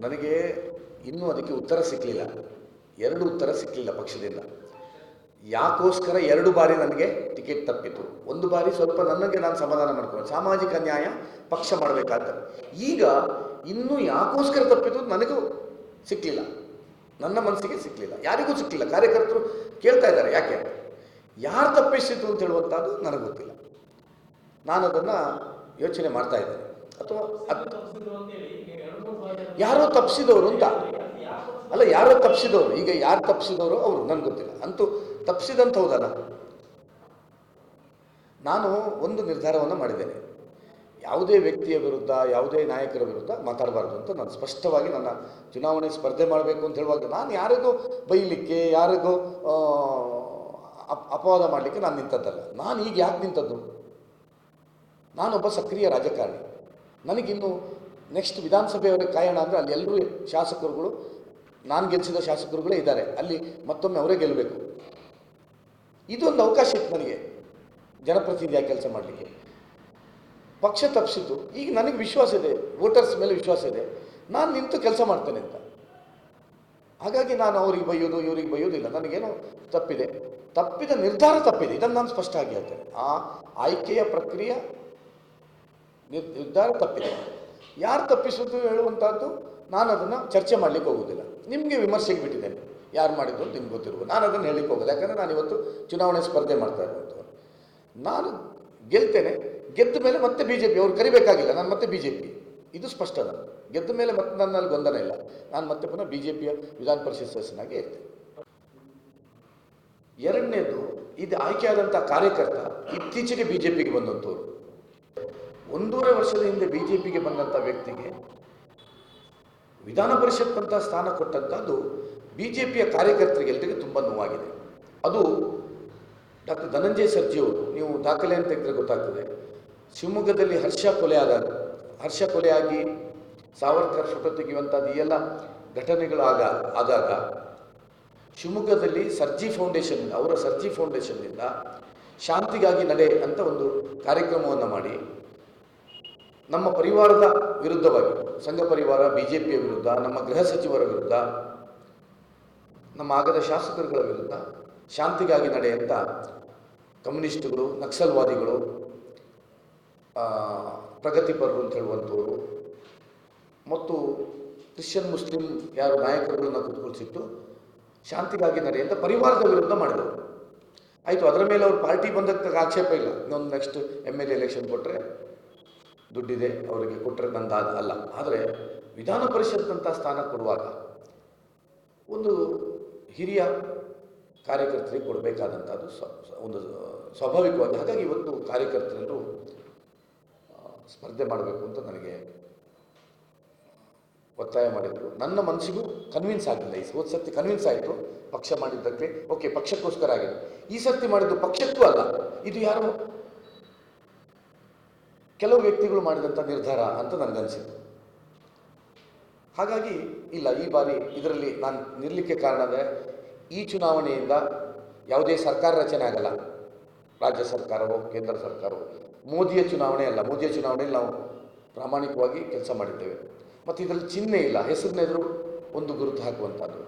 ನನಗೆ ಇನ್ನೂ ಅದಕ್ಕೆ ಉತ್ತರ ಸಿಕ್ಕಲಿಲ್ಲ ಎರಡು ಉತ್ತರ ಸಿಕ್ಕಲಿಲ್ಲ ಪಕ್ಷದಿಂದ. ಯಾಕೋಸ್ಕರ ಎರಡು ಬಾರಿ ನನಗೆ ಟಿಕೆಟ್ ತಪ್ಪಿತು. ಒಂದು ಬಾರಿ ಸ್ವಲ್ಪ ನನಗೆ ನಾನು ಸಮಾಧಾನ ಮಾಡ್ಕೊಂಡು. ಸಾಮಾಜಿಕ ನ್ಯಾಯ ಪಕ್ಷ ಮಾಡಬೇಕಾದ. ಈಗ ಇನ್ನೂ ಯಾಕೋಸ್ಕರ ತಪ್ಪಿತು ನನಗೂ ಸಿಕ್ಕಲಿಲ್ಲ ನನ್ನ ಮನಸ್ಸಿಗೆ ಸಿಕ್ಕಲಿಲ್ಲ ಯಾರಿಗೂ ಸಿಕ್ಕಲಿಲ್ಲ ಕಾರ್ಯಕರ್ತರು ಕೇಳ್ತಾ ಇದ್ದಾರೆ. ಯಾಕೆ? ಯಾರು ತಪ್ಪಿಸಿತು ಅಂತ ಹೇಳುವಂಥದ್ದು ನನಗೆ ಗೊತ್ತಿಲ್ಲ. ನಾನು ಅದನ್ನು ಯೋಚನೆ ಮಾಡ್ತಾ ಇದ್ದೇನೆ. ಅಥವಾ ಯಾರೋ ತಪ್ಪಿಸಿದವರು ಅಂತ. ಅಲ್ಲ, ಯಾರೋ ತಪ್ಪಿಸಿದವರು ಈಗ ಯಾರು ತಪ್ಪಿಸಿದವರು ಅವರು ನನಗೆ ಗೊತ್ತಿಲ್ಲ. ಅಂತೂ ತಪ್ಪಿಸಿದಂತ ಹೌದಲ್ಲ? ನಾನು ಒಂದು ನಿರ್ಧಾರವನ್ನು ಮಾಡಿದ್ದೇನೆ. ಯಾವುದೇ ವ್ಯಕ್ತಿಯ ವಿರುದ್ಧ, ಯಾವುದೇ ನಾಯಕರ ವಿರುದ್ಧ ಮಾತಾಡಬಾರ್ದು ಅಂತ ನಾನು ಸ್ಪಷ್ಟವಾಗಿ ನನ್ನ ಚುನಾವಣೆ ಸ್ಪರ್ಧೆ ಮಾಡಬೇಕು ಅಂತ ಹೇಳುವಾಗ ನಾನು ಯಾರಿಗೂ ಬೈಲಿಕ್ಕೆ, ಯಾರಿಗೂ ಅಪ್- ಅಪವಾದ ಮಾಡಲಿಕ್ಕೆ ನಾನು ನಿಂತದ್ದಲ್ಲ. ನಾನು ಈಗ ಯಾಕೆ ನಿಂತದ್ದು? ನಾನೊಬ್ಬ ಸಕ್ರಿಯ ರಾಜಕಾರಣಿ. ನನಗಿನ್ನು ನೆಕ್ಸ್ಟ್ ವಿಧಾನಸಭೆಯವರೆಗೆ ಕಾಯೋಣ ಅಂದರೆ ಅಲ್ಲಿ ಎಲ್ಲರೂ ಶಾಸಕರುಗಳು, ನಾನು ಗೆಲ್ಲಿಸಿದ ಶಾಸಕರುಗಳೇ ಇದ್ದಾರೆ. ಅಲ್ಲಿ ಮತ್ತೊಮ್ಮೆ ಅವರೇ ಗೆಲ್ಲಬೇಕು ಇದೊಂದು ಅವಕಾಶ ಇತ್ತು ನನಗೆ ಜನಪ್ರತಿನಿಧಿಯಾಗಿ ಕೆಲಸ ಮಾಡಲಿಕ್ಕೆ. ಪಕ್ಷ ತಪ್ಪಿಸಿತು ಈಗ ನನಗೆ ವಿಶ್ವಾಸ ಇದೆ ವೋಟರ್ಸ್ ಮೇಲೆ ವಿಶ್ವಾಸ ಇದೆ. ನಾನು ನಿಂತು ಕೆಲಸ ಮಾಡ್ತೇನೆ ಅಂತ. ಹಾಗಾಗಿ ನಾನು ಅವ್ರಿಗೆ ಬೈಯೋದು, ಇವ್ರಿಗೆ ಬೈಯೋದಿಲ್ಲ ನನಗೇನೋ ತಪ್ಪಿದೆ. ತಪ್ಪಿದ ನಿರ್ಧಾರ ತಪ್ಪಿದೆ. ಇದನ್ನು ನಾನು ಸ್ಪಷ್ಟ ಆಗಿ ಹೇಳ್ತೇನೆ. ಆ ಆಯ್ಕೆಯ ಪ್ರಕ್ರಿಯೆ ನಿರ್- ನಿರ್ಧಾರ ತಪ್ಪಿದೆ. ಯಾರು ತಪ್ಪಿಸೋದು ಹೇಳುವಂಥದ್ದು ನಾನು ಅದನ್ನು ಚರ್ಚೆ ಮಾಡಲಿಕ್ಕೆ ಹೋಗೋದಿಲ್ಲ. ನಿಮಗೆ ವಿಮರ್ಶೆಗೆ ಬಿಟ್ಟಿದ್ದೇನೆ ಯಾರು ಮಾಡಿದ್ರು ನಿಮ್ಗೆ ಗೊತ್ತಿರ್ಬೋದು ನಾನು ಅದನ್ನು ಹೇಳಲಿಕ್ಕೆ ಹೋಗೋದು ಯಾಕಂದರೆ ನಾನು ಇವತ್ತು ಚುನಾವಣೆ ಸ್ಪರ್ಧೆ ಮಾಡ್ತಾ ಇರುವಂಥ ನಾನು ಗೆಲ್ತೇನೆ. ಗೆದ್ದ ಮೇಲೆ ಮತ್ತೆ ಬಿ ಜೆ ಪಿ ಅವ್ರು ಕರಿಬೇಕಾಗಿಲ್ಲ. ನಾನು ಮತ್ತೆ ಬಿ ಜೆ ಪಿ ಇದು ಸ್ಪಷ್ಟ ನಾನು, ಗೆದ್ದ ಮೇಲೆ ಮತ್ತೆ ನನ್ನಲ್ಲಿ ಗೊಂದಲ ಇಲ್ಲ. ನಾನು ಮತ್ತೆ ಪುನಃ ಬಿ ಜೆ ಪಿಯ ವಿಧಾನ ಪರಿಷತ್ ಸದಸ್ಯನಾಗಿ ಇರ್ತೇನೆ. ಎರಡನೇದು, ಇದು ಆಯ್ಕೆಯಾದಂಥ ಕಾರ್ಯಕರ್ತ ಇತ್ತೀಚೆಗೆ ಬಿ ಜೆ ಪಿಗೆ ಬಂದಂಥವ್ರು ಒಂದೂವರೆ ವರ್ಷದ ಹಿಂದೆ ಬಿ ಜೆ ಪಿಗೆ ಬಂದಂಥ ವ್ಯಕ್ತಿಗೆ ವಿಧಾನ ಪರಿಷತ್ ಅಂತ ಸ್ಥಾನ ಕೊಟ್ಟಂಥದ್ದು ಬಿ ಜೆ ಪಿಯ ಕಾರ್ಯಕರ್ತರಿಗೆಲ್ಲರಿಗೆ ತುಂಬ ನೋವಾಗಿದೆ. ಅದು ಡಾಕ್ಟರ್ ಧನಂಜಯ ಸರ್ಜಿಯವರು ನೀವು ದಾಖಲೆಯನ್ನು ತೆಗೆದ್ರೆ ಗೊತ್ತಾಗ್ತದೆ. ಶಿವಮೊಗ್ಗದಲ್ಲಿ ಹರ್ಷ ಕೊಲೆ ಆದಾಗ ಹರ್ಷ ಕೊಲೆಯಾಗಿ ಸಾವರ್ಕರ್ ಫೋಟೋ ತೆಗೆಯುವಂಥದ್ದು ಈ ಎಲ್ಲ ಘಟನೆಗಳು ಆಗ, ಆದಾಗ ಶಿವಮೊಗ್ಗದಲ್ಲಿ ಸರ್ಜಿ ಫೌಂಡೇಶನ್, ಅವರ ಸರ್ಜಿ ಫೌಂಡೇಶನ್ನಿಂದ ಶಾಂತಿಗಾಗಿ ನಡೆ ಅಂತ ಒಂದು ಕಾರ್ಯಕ್ರಮವನ್ನು ಮಾಡಿ. ನಮ್ಮ ಪರಿವಾರದ ವಿರುದ್ಧವಾಗಿ, ಸಂಘ ಪರಿವಾರ ಬಿ ಜೆ ಪಿಯ ವಿರುದ್ಧ, ನಮ್ಮ ಗೃಹ ಸಚಿವರ ವಿರುದ್ಧ, ನಮ್ಮ ಆಗದ ಶಾಸಕರುಗಳ ವಿರುದ್ಧ ಶಾಂತಿಗಾಗಿ ನಡೆಯುವಂಥ ಕಮ್ಯುನಿಸ್ಟ್ಗಳು, ನಕ್ಸಲ್ವಾದಿಗಳು ಪ್ರಗತಿಪರರು ಅಂತ ಹೇಳುವಂಥವರು ಮತ್ತು ಕ್ರಿಶ್ಚಿಯನ್, ಮುಸ್ಲಿಂ ಯಾರು ನಾಯಕರುಗಳನ್ನ ಕುತ್ಕೊಳಿಸಿಟ್ಟು ಶಾಂತಿಗಾಗಿ ನಡೆಯಂಥ ಪರಿವಾರದ ವಿರುದ್ಧ ಮಾಡಿದರು. ಆಯಿತು, ಅದರ ಮೇಲೆ ಅವ್ರು ಪಾರ್ಟಿ ಬಂದಕ್ಕೆ ಆಕ್ಷೇಪ ಇಲ್ಲ. ಇನ್ನೊಂದು ನೆಕ್ಸ್ಟ್ ಎಂ ಎಲ್ ಎಲೆಕ್ಷನ್ ಕೊಟ್ಟರೆ ದುಡ್ಡಿದೆ, ಅವರಿಗೆ ಕೊಟ್ಟರೆ ನಂದು ಅದ್- ಅಲ್ಲ. ಆದರೆ ವಿಧಾನ ಪರಿಷತ್ನಂಥ ಸ್ಥಾನ ಕೊಡುವಾಗ ಒಂದು ಹಿರಿಯ ಕಾರ್ಯಕರ್ತರಿಗೆ ಕೊಡಬೇಕಾದಂಥದ್ದು ಒಂದು ಸ್ವಾಭಾವಿಕವಾಗಿ. ಹಾಗಾಗಿ ಇವತ್ತು ಕಾರ್ಯಕರ್ತರೆಲ್ಲರೂ ಸ್ಪರ್ಧೆ ಮಾಡಬೇಕು ಅಂತ ನನಗೆ ಒತ್ತಾಯ ಮಾಡಿದರು. ನನ್ನ ಮನಸ್ಸಿಗೂ ಕನ್ವಿನ್ಸ್ ಆಗಲಿಲ್ಲ ಈ ಹೋದ ಸರ್ತಿ ಕನ್ವಿನ್ಸ್ ಆಯಿತು. ಪಕ್ಷ ಮಾಡಿದ್ದಕ್ಕೆ ಓಕೆ ಪಕ್ಷಕ್ಕೋಸ್ಕರ ಆಗಿದೆ. ಈ ಸರ್ತಿ ಮಾಡಿದ್ದು ಪಕ್ಷಕ್ಕೂ ಅಲ್ಲ. ಇದು ಯಾರೋ ಕೆಲವು ವ್ಯಕ್ತಿಗಳು ಮಾಡಿದಂಥ ನಿರ್ಧಾರ ಅಂತ ನನಗನ್ಸಿತ್ತು ಹಾಗಾಗಿ ಇಲ್ಲ, ಈ ಬಾರಿ ಇದರಲ್ಲಿ ನಾನು ನಿಲ್ಲಕ್ಕೆ ಕಾರಣ ಅಂದರೆ ಈ ಚುನಾವಣೆಯಿಂದ ಯಾವುದೇ ಸರ್ಕಾರ ರಚನೆ ಆಗಲ್ಲ. ರಾಜ್ಯ ಸರ್ಕಾರವೋ, ಕೇಂದ್ರ ಸರ್ಕಾರವೋ, ಮೋದಿಯ ಚುನಾವಣೆ ಅಲ್ಲ. ಮೋದಿಯ ಚುನಾವಣೆಯಲ್ಲಿ ನಾವು ಪ್ರಾಮಾಣಿಕವಾಗಿ ಕೆಲಸ ಮಾಡಿದ್ದೇವೆ. ಮತ್ತು ಇದರಲ್ಲಿ ಚಿಹ್ನೆ ಇಲ್ಲ. ಹೆಸರಿನೆದುರು ಒಂದು ಗುರುತು ಹಾಕುವಂಥದ್ದು.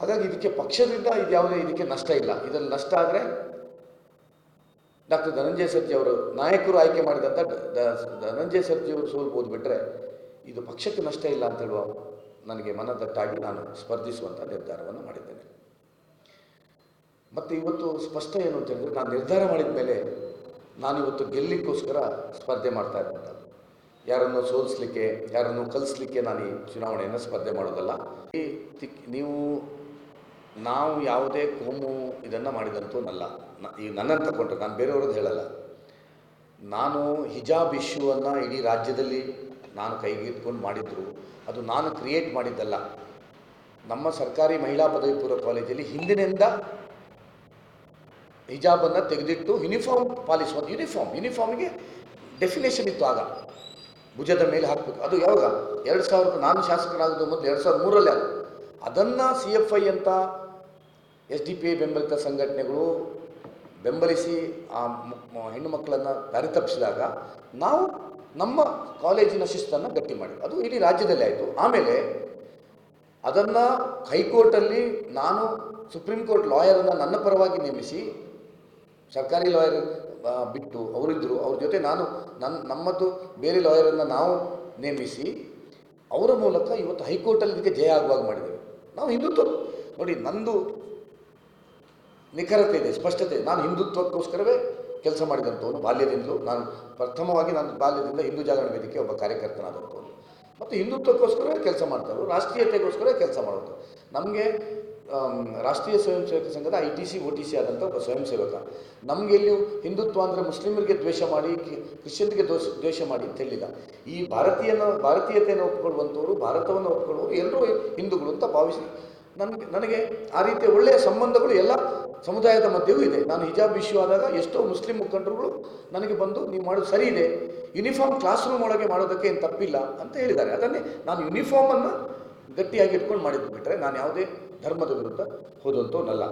ಹಾಗಾಗಿ ಇದಕ್ಕೆ ಪಕ್ಷದಿಂದ ಇದು ಯಾವುದೇ ಇದಕ್ಕೆ ನಷ್ಟ ಇಲ್ಲ. ಇದರಲ್ಲಿ ನಷ್ಟ ಆದರೆ ಡಾಕ್ಟರ್ ಧನಂಜಯ ಸರ್ಜಿ ಅವರು ನಾಯಕರು ಆಯ್ಕೆ ಮಾಡಿದಂಥ ಧನಂಜಯ ಸರ್ಜಿ ಅವರು ಸೋಲ್ಬೋದು ಬಿಟ್ಟರೆ ಇದು ಪಕ್ಷಕ್ಕೆ ನಷ್ಟ ಇಲ್ಲ ಅಂತ ಹೇಳುವ ನನಗೆ ಮನದಟ್ಟಾಗಿ ನಾನು ಸ್ಪರ್ಧಿಸುವಂಥ ನಿರ್ಧಾರವನ್ನು ಮಾಡಿದ್ದೇನೆ. ಮತ್ತು ಇವತ್ತು ಸ್ಪಷ್ಟ ಏನು ಅಂತ ಹೇಳಿದ್ರೆ ನಾನು ನಿರ್ಧಾರ ಮಾಡಿದ ಮೇಲೆ ನಾನು ಇವತ್ತು ಗೆಲ್ಲಿಕ್ಕೋಸ್ಕರ ಸ್ಪರ್ಧೆ ಮಾಡ್ತಾ ಇರುವಂಥದ್ದು ಯಾರನ್ನು ಸೋಲಿಸ್ಲಿಕ್ಕೆ, ಯಾರನ್ನು ಕಲಿಸ್ಲಿಕ್ಕೆ ನಾನು ಈ ಚುನಾವಣೆಯನ್ನು ಸ್ಪರ್ಧೆ ಮಾಡೋದಲ್ಲ. ಈ ನೀವು ನಾವು ಯಾವುದೇ ಕೋಮು ಇದನ್ನು ಮಾಡಿದಂತೂ ನಲ್ಲ. ಈಗ ನನ್ನನ್ನು ತಗೊಂಡ್ರೆ ನಾನು ಬೇರೆಯವ್ರದ್ದು ಹೇಳಲ್ಲ. ನಾನು ಹಿಜಾಬ್ ಇಶ್ಯೂವನ್ನು ಇಡೀ ರಾಜ್ಯದಲ್ಲಿ ನಾನು ಕೈಗೆತ್ಕೊಂಡು ಮಾಡಿದ್ರು. ಅದು ನಾನು ಕ್ರಿಯೇಟ್ ಮಾಡಿದ್ದಲ್ಲ. ನಮ್ಮ ಸರ್ಕಾರಿ ಮಹಿಳಾ ಪದವಿ ಪೂರ್ವ ಕಾಲೇಜಲ್ಲಿ ಹಿಂದಿನಿಂದ ಹಿಜಾಬನ್ನು ತೆಗೆದಿಟ್ಟು ಯೂನಿಫಾರ್ಮ್ ಪಾಲಿಸುವ ಯೂನಿಫಾರ್ಮ್ ಯೂನಿಫಾರ್ಮ್ಗೆ ಡೆಫಿನೇಷನ್ ಇತ್ತು ಆಗ. ಭುಜದ ಮೇಲೆ ಹಾಕಬೇಕು. ಅದು ಯಾವಾಗ? ಎರಡು ಸಾವಿರದ, ನಾನು ಶಾಸಕರಾಗೋದು ಮೊದಲು ಎರಡು ಸಾವಿರದ ಮೂರಲ್ಲಿ ಅದು. ಅದನ್ನು ಸಿ ಎಫ್ ಐ ಅಂತ ಎಸ್ ಡಿ ಪಿ ಐ ಬೆಂಬಲಿತ ಸಂಘಟನೆಗಳು ಬೆಂಬಲಿಸಿ ಆ ಹೆಣ್ಣು ಮಕ್ಕಳನ್ನು ದಾರಿ ತಪ್ಪಿಸಿದಾಗ ನಾವು ನಮ್ಮ ಕಾಲೇಜಿನ ಶಿಸ್ತನ್ನು ಗಟ್ಟಿ ಮಾಡಿ ಅದು ಇಡೀ ರಾಜ್ಯದಲ್ಲಿ ಆಯಿತು. ಆಮೇಲೆ ಅದನ್ನು ಹೈಕೋರ್ಟಲ್ಲಿ ನಾನು ಸುಪ್ರೀಂ ಕೋರ್ಟ್ ಲಾಯರನ್ನು ನನ್ನ ಪರವಾಗಿ ನೇಮಿಸಿ ಸರ್ಕಾರಿ ಲಾಯರ್ ಬಿಟ್ಟು ಅವರಿದ್ದರು ಅವ್ರ ಜೊತೆ ನಾನು ನನ್ನ ನಮ್ಮದು ಬೇರೆ ಲಾಯರನ್ನು ನಾವು ನೇಮಿಸಿ ಅವರ ಮೂಲಕ ಇವತ್ತು ಹೈಕೋರ್ಟಲ್ಲಿ ಇದಕ್ಕೆ ಜಯ ಆಗುವಾಗ ಮಾಡಿದ್ದೇವೆ ನಾವು ಹಿಂದುತ್ವ. ನೋಡಿ, ನಂದು ನಿಖರತೆ ಇದೆ, ಸ್ಪಷ್ಟತೆ. ನಾನು ಹಿಂದುತ್ವಕ್ಕೋಸ್ಕರವೇ ಕೆಲಸ ಮಾಡಿದಂಥವನು ಬಾಲ್ಯದಿಂದಲೂ ನಾನು ಪ್ರಥಮವಾಗಿ ನಾನು ಬಾಲ್ಯದಿಂದ ಹಿಂದೂ ಜಾಗರಣ ವೇದಿಕೆ ಒಬ್ಬ ಕಾರ್ಯಕರ್ತನಾದಂಥವನು ಮತ್ತು ಹಿಂದುತ್ವಕ್ಕೋಸ್ಕರವೇ ಕೆಲಸ ಮಾಡ್ತಾರೆ ರಾಷ್ಟ್ರೀಯತೆಗೋಸ್ಕರ ಕೆಲಸ ಮಾಡೋದು ನಮಗೆ ರಾಷ್ಟ್ರೀಯ ಸ್ವಯಂ ಸೇವಕ ಸಂಘದ I T C, O T C ಆದಂಥ ಒಬ್ಬ ಸ್ವಯಂ ಸೇವಕ ನಮಗೆ ಇಲ್ಲಿ ಹಿಂದುತ್ವ ಅಂದರೆ ಮುಸ್ಲಿಮರಿಗೆ ದ್ವೇಷ ಮಾಡಿ ಕ್ರಿಶ್ಚಿಯನ್ಗೆ ದೋಷ, ದ್ವೇಷ ಮಾಡಿ ಅಂತ ಹೇಳಿಲ್ಲ. ಈ ಭಾರತೀಯನ, ಭಾರತೀಯತೆಯನ್ನು ಒಪ್ಕೊಳ್ಳುವಂಥವ್ರು ಭಾರತವನ್ನು ಒಪ್ಕೊಳ್ಳುವವರು ಎಲ್ಲರೂ ಹಿಂದೂಗಳು ಅಂತ ಭಾವಿಸಿ, ನನಗೆ ನನಗೆ ಆ ರೀತಿಯ ಒಳ್ಳೆಯ ಸಂಬಂಧಗಳು ಎಲ್ಲ ಸಮುದಾಯದ ಮಧ್ಯೆಯೂ ಇದೆ. ನಾನು ಹಿಜಾಬ್ ಇಶ್ಯೂ ಆದಾಗ ಎಷ್ಟೋ ಮುಸ್ಲಿಂ ಮುಖಂಡರುಗಳು ನನಗೆ ಬಂದು, ನೀವು ಮಾಡೋದು ಸರಿ ಇದೆ. ಯೂನಿಫಾರ್ಮ್ ಕ್ಲಾಸ್ ರೂಮ್ ಒಳಗೆ ಮಾಡೋದಕ್ಕೆ ಏನು ತಪ್ಪಿಲ್ಲ? ಅಂತ ಹೇಳಿದ್ದಾರೆ. ಅದನ್ನೇ ನಾನು ಯೂನಿಫಾರ್ಮನ್ನು ಗಟ್ಟಿಯಾಗಿ ಇಟ್ಕೊಂಡು ಮಾಡಿದ್ದು ಬಿಟ್ಟರೆ ನಾನು ಯಾವುದೇ ಧರ್ಮದ ವಿರುದ್ಧ ಹೋದಂಥವನಲ್ಲ.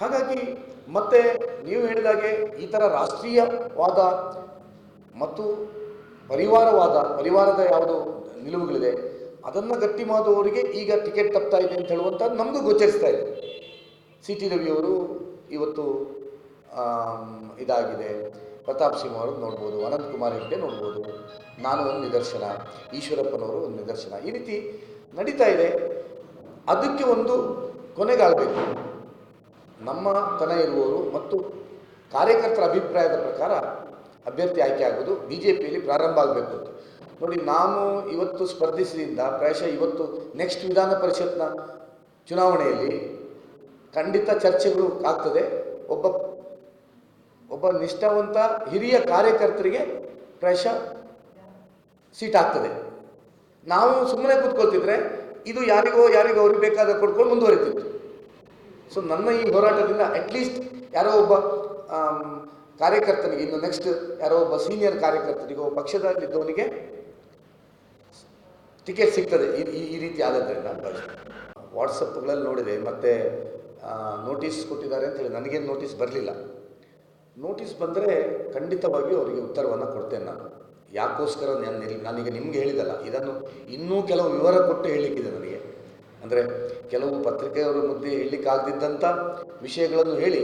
ಹಾಗಾಗಿ ಮತ್ತೆ ನೀವು ಹೇಳಿದಾಗೆ ಈ ಥರ ರಾಷ್ಟ್ರೀಯವಾದ ಮತ್ತು ಪರಿವಾರವಾದ, ಪರಿವಾರದ ಯಾವುದು ನಿಲುವುಗಳಿದೆ, ಅದನ್ನು ಗಟ್ಟಿ ಮಾಡುವವರಿಗೆ ಈಗ ಟಿಕೆಟ್ ತಪ್ತಾ ಇದೆ ಅಂತ ಹೇಳುವಂಥದ್ದು ನಮಗೂ ಗೋಚರಿಸ್ತಾ ಇದೆ. ಸಿ ಟಿ ರವಿಯವರು ಇವತ್ತು ಇದಾಗಿದೆ. ಪ್ರತಾಪ್ ಸಿಂಹ ಅವರು ನೋಡ್ಬೋದು ಅನಂತಕುಮಾರ್ ಹೆಗ್ಡೆ ನೋಡ್ಬೋದು. ನಾನು ಒಂದು ನಿದರ್ಶನ, ಈಶ್ವರಪ್ಪನವರು ಒಂದು ನಿದರ್ಶನ. ಈ ರೀತಿ ನಡೀತಾ ಇದೆ. ಅದಕ್ಕೆ ಒಂದು ಕೊನೆಗಾಗಬೇಕು. ನಮ್ಮ ತನ ಇರುವವರು ಮತ್ತು ಕಾರ್ಯಕರ್ತರ ಅಭಿಪ್ರಾಯದ ಪ್ರಕಾರ ಅಭ್ಯರ್ಥಿ ಆಯ್ಕೆ ಆಗೋದು ಬಿ ಜೆ ಪಿಯಲ್ಲಿ ಪ್ರಾರಂಭ ಆಗಬೇಕು ಅಂತ. ನೋಡಿ, ನಾನು ಇವತ್ತು ಸ್ಪರ್ಧಿಸಿದಿಂದ, ಪ್ರಾಯಶಃ ಇವತ್ತು ನೆಕ್ಸ್ಟ್ ವಿಧಾನ ಪರಿಷತ್ನ ಚುನಾವಣೆಯಲ್ಲಿ ಖಂಡಿತ ಚರ್ಚೆಗಳು ಆಗ್ತದೆ. ಒಬ್ಬ ಒಬ್ಬ ನಿಷ್ಠಾವಂತ ಹಿರಿಯ ಕಾರ್ಯಕರ್ತರಿಗೆ ಪ್ರಾಯಶಃ ಸೀಟ್ ಆಗ್ತದೆ. ನಾವು ಸುಮ್ಮನೆ ಕೂತ್ಕೊಳ್ತಿದ್ರೆ ಇದು ಯಾರಿಗೋ ಯಾರಿಗೋ ಅವ್ರಿಗೆ ಬೇಕಾದ ಕೊಡ್ಕೊಂಡು ಮುಂದುವರಿತಿತ್ತು ಸೊ ನನ್ನ ಈ ಹೋರಾಟದಿಂದ ಅಟ್ಲೀಸ್ಟ್ ಯಾರೋ ಒಬ್ಬ ಕಾರ್ಯಕರ್ತನಿಗೆ, ಇನ್ನು ನೆಕ್ಸ್ಟ್ ಯಾರೋ ಒಬ್ಬ ಸೀನಿಯರ್ ಕಾರ್ಯಕರ್ತನಿಗೋ ಪಕ್ಷದಲ್ಲಿದ್ದವನಿಗೆ ಟಿಕೆಟ್ ಸಿಗ್ತದೆ. ಈ, ಈ- ರೀತಿ ಆದದ್ರಿಂದ ವಾಟ್ಸಪ್ಗಳಲ್ಲಿ ನೋಡಿದೆ, ಮತ್ತು ನೋಟಿಸ್ ಕೊಟ್ಟಿದ್ದಾರೆ ಅಂತ ಹೇಳಿ, ನನಗೇನು ನೋಟಿಸ್ ಬರಲಿಲ್ಲ. ನೋಟಿಸ್ ಬಂದರೆ ಖಂಡಿತವಾಗಿಯೂ ಅವರಿಗೆ ಉತ್ತರವನ್ನು ಕೊಡ್ತೇನೆ ನಾನು. ಯಾಕೋಸ್ಕರ ನಾನು ನಾನೀಗ ನಿಮಗೆ ಹೇಳಿದಲ್ಲ, ಇದನ್ನು ಇನ್ನೂ ಕೆಲವು ವಿವರ ಕೊಟ್ಟು ಹೇಳಲಿಕ್ಕಿದೆ ನನಗೆ. ಅಂದರೆ ಕೆಲವು ಪತ್ರಿಕೆಯವರ ಮುದ್ದೆ ಹೇಳಲಿಕ್ಕಾಗದಿದ್ದಂಥ ವಿಷಯಗಳನ್ನು ಹೇಳಿ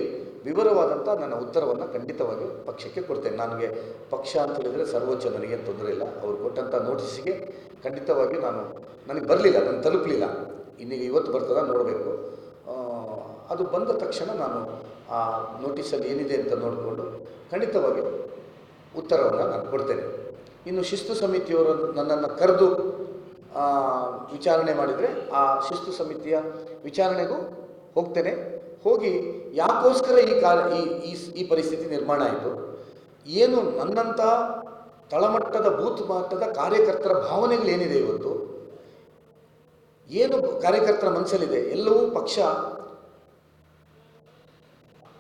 ವಿವರವಾದಂಥ ನನ್ನ ಉತ್ತರವನ್ನು ಖಂಡಿತವಾಗಿ ಪಕ್ಷಕ್ಕೆ ಕೊಡ್ತೇನೆ. ನನಗೆ ಪಕ್ಷ ಅಂತ ಹೇಳಿದರೆ ಸರ್ವೋಚ್ಚ ನನಗೇನು ತೊಂದರೆ ಇಲ್ಲ. ಅವರು ಕೊಟ್ಟಂಥ ನೋಟಿಸಿಗೆ ಖಂಡಿತವಾಗಿ ನಾನು, ನನಗೆ ಬರಲಿಲ್ಲ, ನಾನು ತಲುಪಲಿಲ್ಲ. ಇನ್ನೀಗ ಇವತ್ತು ಬರ್ತದ ನೋಡಬೇಕು. ಅದು ಬಂದ ತಕ್ಷಣ ನಾನು ಆ ನೋಟಿಸಲ್ಲಿ ಏನಿದೆ ಅಂತ ನೋಡಿಕೊಂಡು ಖಂಡಿತವಾಗಿ ಉತ್ತರವನ್ನು ನಾನು ಕೊಡ್ತೇನೆ. ಇನ್ನು ಶಿಸ್ತು ಸಮಿತಿಯವರು ನನ್ನನ್ನು ಕರೆದು ವಿಚಾರಣೆ ಮಾಡಿದರೆ ಆ ಶಿಸ್ತು ಸಮಿತಿಯ ವಿಚಾರಣೆಗೂ ಹೋಗ್ತೇನೆ. ಹೋಗಿ ಯಾಕೋಸ್ಕರ ಈ ಕಾಲ, ಈ, ಈ- ಈ ಪರಿಸ್ಥಿತಿ ನಿರ್ಮಾಣ ಆಯಿತು? ಏನು ನನ್ನಂಥ ತಳಮಟ್ಟದ ಬೂತ್ ಮಟ್ಟದ ಕಾರ್ಯಕರ್ತರ ಭಾವನೆಗಳೇನಿದೆ ಇವತ್ತು? ಏನು ಕಾರ್ಯಕರ್ತರ ಮನಸ್ಸಲ್ಲಿದೆ ಎಲ್ಲವೂ ಪಕ್ಷ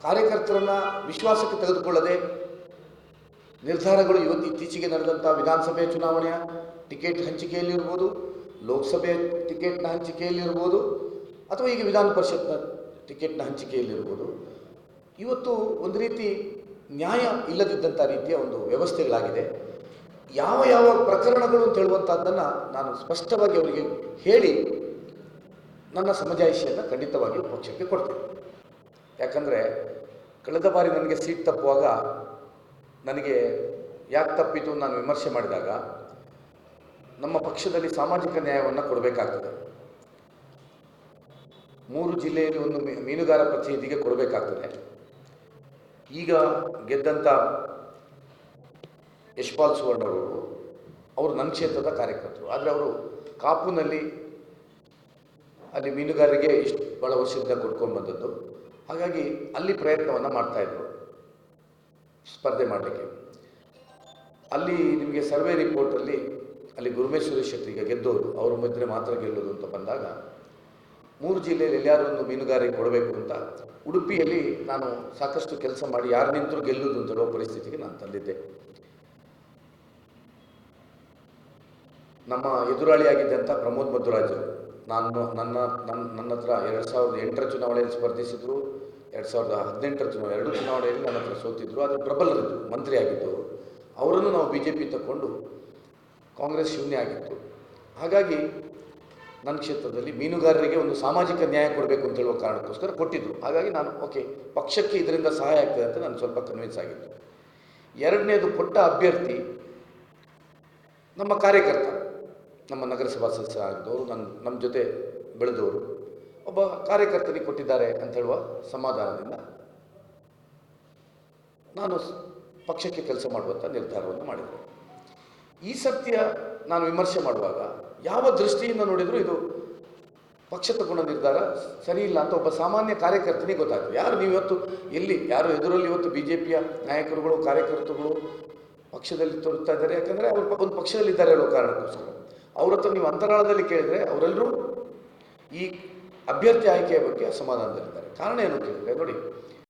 ಕಾರ್ಯಕರ್ತರನ್ನ ವಿಶ್ವಾಸಕ್ಕೆ ತೆಗೆದುಕೊಳ್ಳದೆ ನಿರ್ಧಾರಗಳು ಇವತ್ತು ಇತ್ತೀಚೆಗೆ ನಡೆದಂಥ ವಿಧಾನಸಭೆ ಚುನಾವಣೆಯ ಟಿಕೆಟ್ ಹಂಚಿಕೆಯಲ್ಲಿರ್ಬೋದು, ಲೋಕಸಭೆ ಟಿಕೆಟ್ನ ಹಂಚಿಕೆಯಲ್ಲಿರ್ಬೋದು, ಅಥವಾ ಈಗ ವಿಧಾನ ಪರಿಷತ್ನ ಟಿಕೆಟ್ನ ಹಂಚಿಕೆಯಲ್ಲಿರ್ಬೋದು. ಇವತ್ತು ಒಂದು ರೀತಿ ನ್ಯಾಯ ಇಲ್ಲದಿದ್ದಂಥ ರೀತಿಯ ಒಂದು ವ್ಯವಸ್ಥೆಗಳಾಗಿದೆ. ಯಾವ ಯಾವ ಪ್ರಕರಣಗಳು ಅಂತ ಹೇಳುವಂಥದ್ದನ್ನು ನಾನು ಸ್ಪಷ್ಟವಾಗಿ ಅವರಿಗೆ ಹೇಳಿ ನನ್ನ ಸಮಜಾಯಿಷಿಯನ್ನು ಖಂಡಿತವಾಗಿಯೂ ಪಕ್ಷಕ್ಕೆ ಕೊಡ್ತೇನೆ. ಯಾಕಂದರೆ, ಕಳೆದ ಬಾರಿ ನನಗೆ ಸೀಟ್ ತಪ್ಪುವಾಗ ನನಗೆ ಯಾಕೆ ತಪ್ಪಿತು ನಾನು ವಿಮರ್ಶೆ ಮಾಡಿದಾಗ ನಮ್ಮ ಪಕ್ಷದಲ್ಲಿ ಸಾಮಾಜಿಕ ನ್ಯಾಯವನ್ನು ಕೊಡಬೇಕಾಗ್ತದೆ. ಮೂರು ಜಿಲ್ಲೆಯಲ್ಲಿ ಒಂದು ಮೀನುಗಾರ ಪ್ರತಿನಿಧಿಗೆ ಕೊಡಬೇಕಾಗ್ತದೆ. ಈಗ ಗೆದ್ದಂಥ ಯಶ್ಪಾಲ್ ಸುವರ್ಣರವರು ಅವರು ನನ್ನ ಕ್ಷೇತ್ರದ ಕಾರ್ಯಕರ್ತರು. ಆದರೆ ಅವರು ಕಾಪುನಲ್ಲಿ ಅಲ್ಲಿ ಮೀನುಗಾರರಿಗೆ ಇಷ್ಟು ಭಾಳ ವರ್ಷದಿಂದ ಕೊಡ್ಕೊಂಡು ಬಂದದ್ದು. ಹಾಗಾಗಿ ಅಲ್ಲಿ ಪ್ರಯತ್ನವನ್ನು ಮಾಡ್ತಾಯಿದ್ರು ಸ್ಪರ್ಧೆ ಮಾಡಲಿಕ್ಕೆ. ಅಲ್ಲಿ ನಿಮಗೆ ಸರ್ವೆ ರಿಪೋರ್ಟಲ್ಲಿ ಅಲ್ಲಿ ಗುರುಮೇಶ್ವರಿ ಶೆಟ್ಟಿ ಈಗ ಗೆದ್ದವರು ಅವರು ಮಧ್ಯೆ ಮಾತ್ರ ಗೆಲ್ಲೋದು ಅಂತ ಬಂದಾಗ, ಮೂರು ಜಿಲ್ಲೆಯಲ್ಲಿ ಎಲ್ಲಾರು ಒಂದು ಮೀನುಗಾರಿಕೆ ಕೊಡಬೇಕು ಅಂತ ಉಡುಪಿಯಲ್ಲಿ ನಾನು ಸಾಕಷ್ಟು ಕೆಲಸ ಮಾಡಿ ಯಾರು ನಿಂತರೂ ಗೆಲ್ಲುವುದು ಅಂತ ಹೇಳುವ ಪರಿಸ್ಥಿತಿಗೆ ನಾನು ತಂದಿದ್ದೆ. ನಮ್ಮ ಎದುರಾಳಿಯಾಗಿದ್ದಂಥ ಪ್ರಮೋದ್ ಮಧುರಾಜ್, ನಾನು ನನ್ನ ನನ್ನ ನನ್ನ ಹತ್ರ ಎರಡು ಸಾವಿರದ ಎಂಟರ ಚುನಾವಣೆಯಲ್ಲಿ ಸ್ಪರ್ಧಿಸಿದ್ರು. ಎರಡು ಸಾವಿರದ ಹದಿನೆಂಟರ ಚುನಾವಣೆ ಎರಡು ಚುನಾವಣೆಯಲ್ಲಿ ನನ್ನ ಹತ್ರ ಸೋತಿದ್ರು, ಆದರೆ ಪ್ರಬಲರಿದ್ದರು ಮಂತ್ರಿ ಆಗಿದ್ದು ಅವರನ್ನು ನಾವು ಬಿ ಜೆ ಪಿ ತಗೊಂಡು ಕಾಂಗ್ರೆಸ್ ಶೂನ್ಯ ಆಗಿತ್ತು. ಹಾಗಾಗಿ ನನ್ನ ಕ್ಷೇತ್ರದಲ್ಲಿ ಮೀನುಗಾರರಿಗೆ ಒಂದು ಸಾಮಾಜಿಕ ನ್ಯಾಯ ಕೊಡಬೇಕು ಅಂತ ಹೇಳುವ ಕಾರಣಕ್ಕೋಸ್ಕರ ಕೊಟ್ಟಿದ್ದರು ಹಾಗಾಗಿ ನಾನು, ಓಕೆ, ಪಕ್ಷಕ್ಕೆ ಇದರಿಂದ ಸಹಾಯ ಆಗ್ತದೆ ಅಂತ ನಾನು ಸ್ವಲ್ಪ ಕನ್ವಿನ್ಸ್ ಆಗಿತ್ತು ಎರಡನೇದು ಕೊಟ್ಟ ಅಭ್ಯರ್ಥಿ ನಮ್ಮ ಕಾರ್ಯಕರ್ತ, ನಮ್ಮ ನಗರಸಭಾ ಸದಸ್ಯ ಆಗಿದ್ದವರು ನನ್ನ ನಮ್ಮ ಜೊತೆ ಬೆಳೆದವರು. ಒಬ್ಬ ಕಾರ್ಯಕರ್ತನಿಗೆ ಕೊಟ್ಟಿದ್ದಾರೆ ಅಂತ ಹೇಳುವ ಸಮಾಧಾನದಿಂದ ನಾನು ಪಕ್ಷಕ್ಕೆ ಕೆಲಸ ಮಾಡುವಂಥ ನಿರ್ಧಾರವನ್ನು ಮಾಡಿದೆ ಈ ಸತ್ಯ ನಾನು ವಿಮರ್ಶೆ ಮಾಡುವಾಗ ಯಾವ ದೃಷ್ಟಿಯಿಂದ ನೋಡಿದರೂ ಇದು ಪಕ್ಷ ತಗೊಂಡ ನಿರ್ಧಾರ ಸರಿ ಇಲ್ಲ ಅಂತ ಒಬ್ಬ ಸಾಮಾನ್ಯ ಕಾರ್ಯಕರ್ತನಿಗೆ ಗೊತ್ತಾಗ್ತದೆ ಯಾರು ನೀವು ಇವತ್ತು ಎಲ್ಲಿ ಯಾರು ಎದುರಲ್ಲಿ ಇವತ್ತು ಬಿ ಜೆ ಪಿಯ ನಾಯಕರುಗಳು, ಕಾರ್ಯಕರ್ತರುಗಳು ಪಕ್ಷದಲ್ಲಿ ತೋರುತ್ತಾ ಇದ್ದಾರೆ? ಯಾಕಂದರೆ ಅವರು ಒಂದು ಪಕ್ಷದಲ್ಲಿದ್ದಾರೆ ಹೇಳೋ ಕಾರಣಕ್ಕೋಸ್ಕರ. ಅವ್ರ ನೀವು ಅಂತರಾಳದಲ್ಲಿ ಕೇಳಿದರೆ ಅವರೆಲ್ಲರೂ ಈ ಅಭ್ಯರ್ಥಿ ಆಯ್ಕೆಯ ಬಗ್ಗೆ ಅಸಮಾಧಾನದಲ್ಲಿದ್ದಾರೆ. ಕಾರಣ ಏನು ಕೇಳಿದರೆ ನೋಡಿ